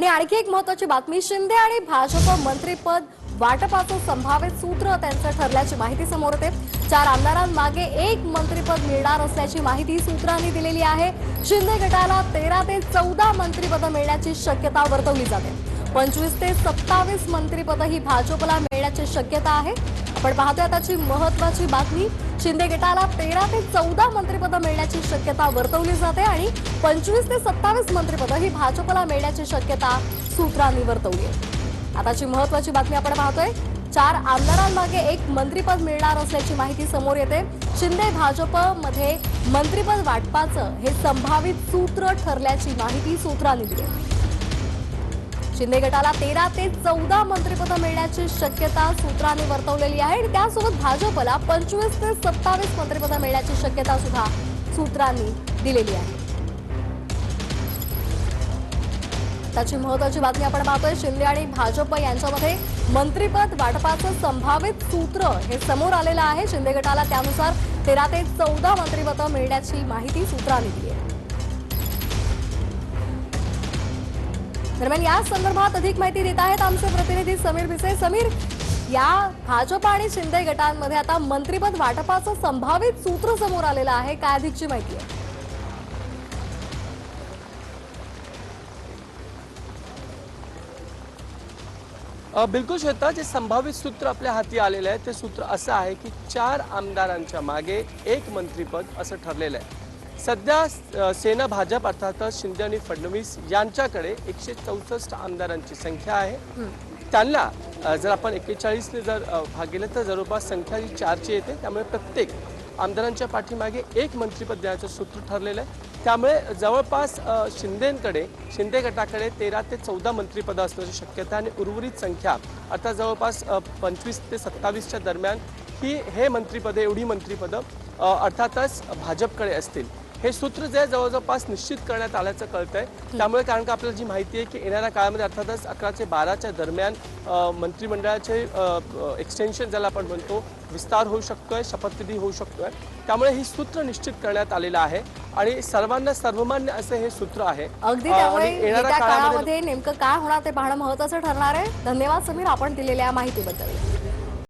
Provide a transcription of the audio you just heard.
आणि आणखी एक महत्वाची बातमी शिंदे आणि भाजप मंत्रीपद वाटपाचं संभाव्य सूत्र त्यांचं ठरल्याची माहिती समोर येते. चार आमदारांमागे एक मंत्रीपद मिळणार असल्याची माहिती सूत्रांनी दिलेली आहे. शिंदे गटाला तेरा ते चौदा मंत्रीपद मिळण्याची शक्यता वर्तवली जाते. पंचवीस ते सत्तावीस मंत्रीपदही भाजपला मिळण्याची शक्यता आहे. आपण पाहतोय आताची महत्वाची बातमी शिंदे गटाला तेरा ते चौदा मंत्रिपद मिळण्याची शक्यता वर्तवली जाते आणि पंचवीस ते सत्तावीस मंत्रिपद ही भाजपला मिळण्याची शक्यता सूत्रांनी वर्तवली आहे. आताची महत्वाची बातमी आपण पाहतोय चार आमदारांमागे एक मंत्रिपद मिळणार असल्याची माहिती समोर येते. शिंदे भाजपमध्ये मंत्रिपद वाटपाचं हे संभावित सूत्र ठरल्याची माहिती सूत्रांनी दिली आहे. शिंदे गटाला तेरा ते चौदा मंत्रिपद मिळण्याची शक्यता सूत्रांनी वर्तवलेली आहे. आणि त्यासोबत भाजपला पंचवीस ते सत्तावीस मंत्रिपद मिळण्याची शक्यता सुद्धा सूत्रांनी दिलेली आहे. त्याची महत्वाची बातमी आपण पाहतोय. शिंदे आणि भाजप यांच्यामध्ये मंत्रिपद वाटपाचं संभावित सूत्र हे समोर आलेलं आहे. शिंदे गटाला त्यानुसार तेरा ते चौदा मंत्रिपद मिळण्याची माहिती सूत्रांनी दिली आहे. दरम्यान या संदर्भात अधिक माहिती देत आहेत आमचे प्रतिनिधी समीर भिसे. समीर या भाजप आणि शिंदे गटांमध्ये आता मंत्रीपद वाटपाचं संभावित सूत्र समोर आलेलं आहे. काय अधिकची माहिती आहे? बिलकुल श्वेता जे संभावित सूत्र आपल्या हाती आलेलं आहे ते सूत्र असं आहे की चार आमदारांच्या मागे एक मंत्रीपद असं ठरलेलं आहे. सध्या सेना भाजप अर्थातच शिंदे आणि फडणवीस यांच्याकडे एकशे चौसष्ट आमदारांची संख्या आहे. त्यांना जर आपण एक्केचाळीसने जर अ, भागिले तर जवळपास संख्या ही चारची येते. त्यामुळे प्रत्येक आमदारांच्या पाठीमागे एक मंत्रिपद द्यायचं सूत्र ठरलेलं आहे. त्यामुळे जवळपास शिंदेकडे शिंदे गटाकडे तेरा ते चौदा मंत्रिपदं असण्याची शक्यता आहे आणि उर्वरित संख्या आता जवळपास पंचवीस ते सत्तावीसच्या दरम्यान ही हे मंत्रिपदे एवढी मंत्रिपदं अर्थातच भाजपकडे असतील. हे सूत्र जे जवळजवळपास निश्चित करण्यात आल्याचं कळतंय. त्यामुळे कारण का आपल्याला जी माहिती आहे की येणाऱ्या काळामध्ये अर्थातच अकरा ते बाराच्या दरम्यान मंत्रिमंडळाचे एक्सटेन्शन ज्याला आपण म्हणतो विस्तार होऊ शकतोय शपथविधी होऊ शकतोय. त्यामुळे ही सूत्र निश्चित करण्यात आलेलं आहे आणि सर्वांना सर्वमान्य असे हे सूत्र आहे. अगदी येणाऱ्या काळामध्ये नेमकं काय होणार ते पाहणं महत्वाचं ठरणार आहे. धन्यवाद समीर आपण दिलेल्या माहितीबद्दल.